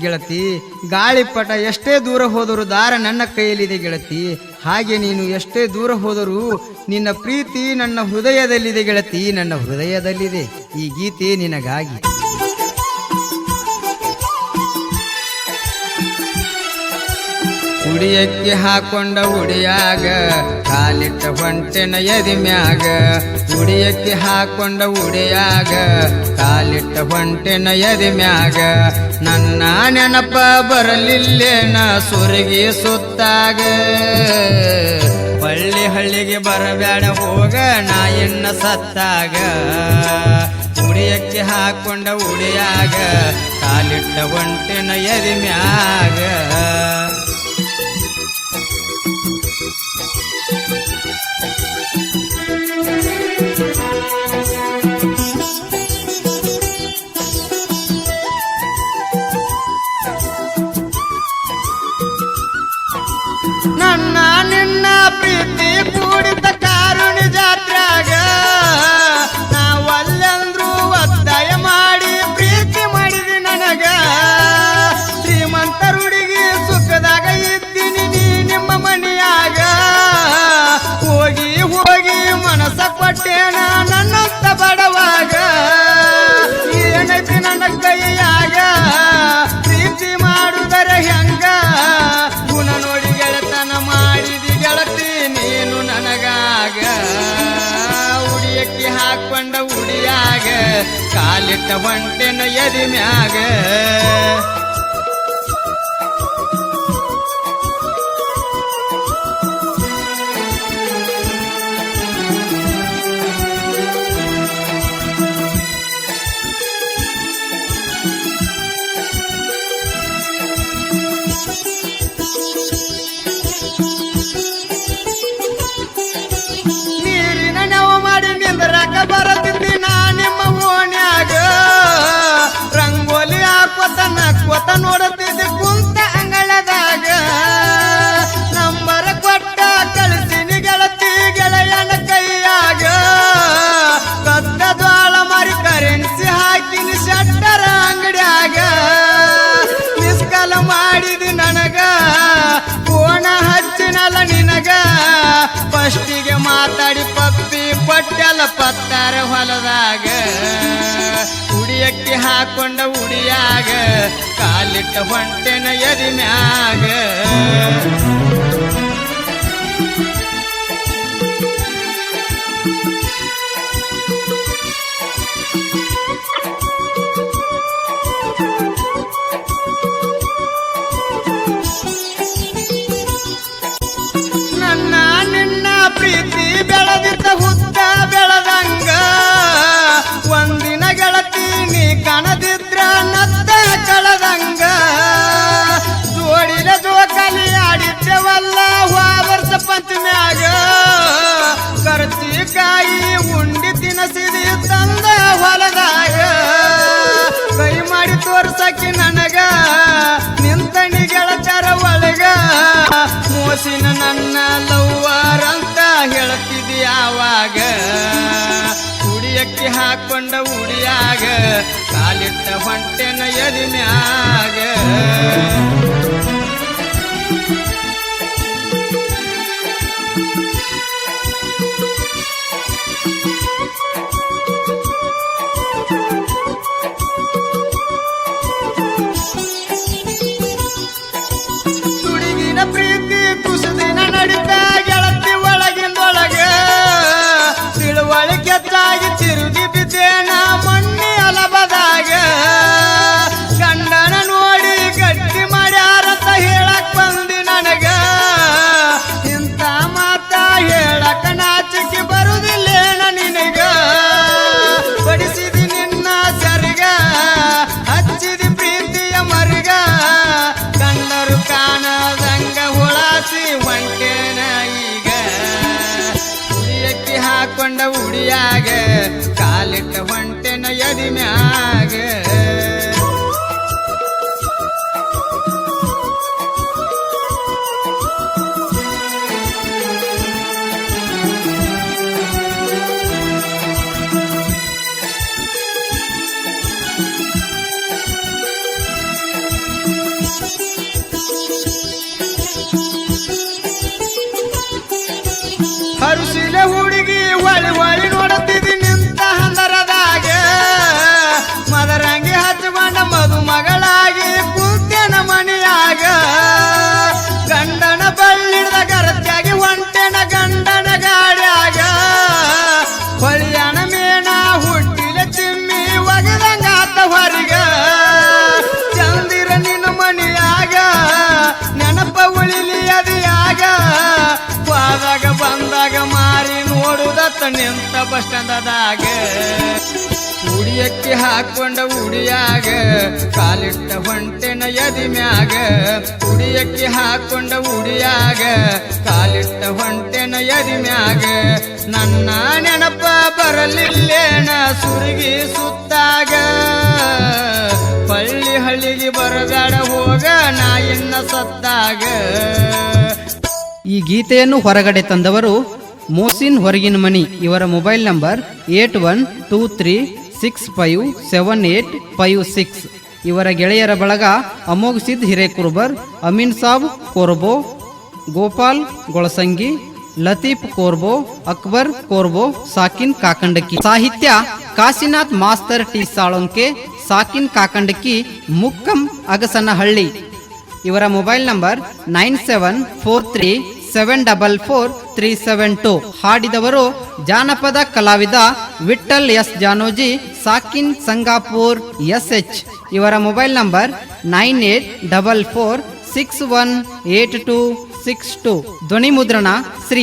ಗೆಳತಿ, ಗಾಳಿಪಟ ಎಷ್ಟೇ ದೂರ ಹೋದರೂ ದಾರ ನನ್ನ ಕೈಯಲ್ಲಿದೆ ಗೆಳತಿ. ಹಾಗೆ ನೀನು ಎಷ್ಟೇ ದೂರ ಹೋದರೂ ನಿನ್ನ ಪ್ರೀತಿ ನನ್ನ ಹೃದಯದಲ್ಲಿದೆ ಗೆಳತಿ, ನನ್ನ ಹೃದಯದಲ್ಲಿದೆ. ಈ ಗೀತೆ ನಿನಗಾಗಿ. ಉಡಿಯಕ್ಕೆ ಹಾಕೊಂಡ ಉಡಿಯಾಗ, ಕಾಲಿಟ್ಟ ಹೊಂಟೆನ ಎದಿ ಮ್ಯಾಗ. ಉಡಿಯಕ್ಕೆ ಹಾಕೊಂಡ ಉಡಿಯಾಗ, ಕಾಲಿಟ್ಟ ಹೊಂಟೆನ ಎದಿ ಮ್ಯಾಗ. ನನ್ನ ನೆನಪ ಬರಲಿಲ್ಲೇನ ಸುರಗಿ ಸುತ್ತಾಗ. ಹಳ್ಳಿ ಹಳ್ಳಿಗೆ ಬರಬೇಡ ಹೋಗ, ನಾ ಎನ್ನ ಸತ್ತಾಗ. ಉಡಿಯಕ್ಕೆ ಹಾಕೊಂಡ ಉಡಿಯಾಗ, ಕಾಲಿಟ್ಟ ಹೊಂಟೆನ ಯದಿ ಮ್ಯಾಗ. ನನ್ನ ನಿನ್ನ ಕಾಲಿಟ್ಟ ಹೊಂಟೆನ ಎದಿ ಮ್ಯಾಗ ನೋಡುತ್ತಿದ್ದೆ ಕುಂತ ಅಂಗಳದಾಗ ನಂಬರ ಕೊಟ್ಟ ಕಳಿಸಿನಿ ಗೆಳತಿ ಗೆಳೆಯನ ಕೈಯಾಗ ಕದ್ದ ದ್ವಾಳ ಮಾರಿ ಕರೆನ್ಸಿ ಹಾಕಿನಿ ಶಟ್ಟರ ಅಂಗಡಿಯಾಗ. ಮಿಸ್ಕಾಲ ಮಾಡಿದಿ ನನಗ, ಕೋಣ ಹಚ್ಚಿನಲ್ಲ ನಿನಗ. ಫಸ್ಟಿಗೆ ಮಾತಾಡಿ ಪಪ್ಪಿ ಪಟ್ಟೆಲ್ಲ ಪತ್ತಾರ ಹೊಲದಾಗ. ಉಡಿಯಕ್ಕೆ ಹಾಕೊಂಡ ಉಡಿಯಾಗ ಕಾಲಿಟ್ಟ ಹೊಂಟೆನ ಎದಿ ಮ್ಯಾಗ. ತೋರ್ಸಕಿ ನನಗ ನಿಂತಣಿ ಗೆಳತರ ಒಳಗ. ಮೋಸಿನ ನನ್ನ ಲವ್ವಾರಂತ ಅಂತ ಹೇಳ್ತಿದಿ ಆವಾಗ. ಉಡಿಯಕ್ಕೆ ಹಾಕೊಂಡ ಉಡಿಯಾಗ, ಕಾಲಿಟ್ಟ ಹೊಂಟೆನ ಎದಿ ಮ್ಯಾಗ. ಉಡಿಯಾಗ ನಿಂತ ಬಸ್ ಸ್ಟ್ಯಾಂಡದಾಗ ಉಡಿಯಕ್ಕೆ ಹಾಕೊಂಡ ಉಡಿಯಾಗ ಕಾಲಿಟ್ಟ ಹೊಂಟೆನ ಎದಿ ಮ್ಯಾಗ ಉಡಿಯಕ್ಕೆ ಹಾಕೊಂಡ ಉಡಿಯಾಗ ಕಾಲಿಟ್ಟ ಹೊಂಟೆನ ಎದಿ ಮ್ಯಾಗ ನನ್ನ ನೆನಪ ಬರಲಿಲ್ಲೇನ ಸುರುಗಿ ಸುತ್ತಾಗ. ಪಳ್ಳಿ ಹಳ್ಳಿಗೆ ಬರಗಾಡ ಹೋಗ ನಾ ಇನ್ನ ಸತ್ತಾಗ. ಈ ಗೀತೆಯನ್ನು ಹೊರಗಡೆ ತಂದವರು ಮೋಸಿನ್ ಹೊರಗಿನ ಮನಿ ಇವರ mobile number eight one two three six five seven eight five six. ಇವರ ಗೆಳೆಯರ ಬಳಗ ಅಮೋಘ್ ಸಿದ್ ಹಿರೇಕುರ್ಬರ್, ಅಮೀನ್ ಸಾಬ್ ಕೋರ್ಬೋ, ಗೋಪಾಲ್ ಗೊಳಸಂಗಿ, ಲತೀಫ್ ಕೋರ್ಬೋ, ಅಕ್ಬರ್ ಕೋರ್ಬೋ, ಸಾಕಿನ್ ಕಾಕಂಡಕಿ ಸಾಹಿತ್ಯ ಕಾಶಿನಾಥ್ ಮಾಸ್ತರ್ ಟಿ ಸಾಳೊಂಕೆ, ಸಾಕಿನ್ ಕಾಕಂಡಕಿ ಮುಕ್ಕಂ ಅಗಸನಹಳ್ಳಿ. ಇವರ mobile number nine seven four three seven double four three seven two ಹಾಡಿದವರು ಜಾನಪದ ಕಲಾವಿದ ವಿಠಲ್ ಎಸ್ ಜಾನೋಜಿ, ಸಾಕಿನ್ ಸಂಗಾಪುರ್ ಎಸ್ ಎಚ್ ಇವರ mobile number nine eight double four six one eight two six two ಧ್ವನಿ ಮುದ್ರಣ ಶ್ರೀ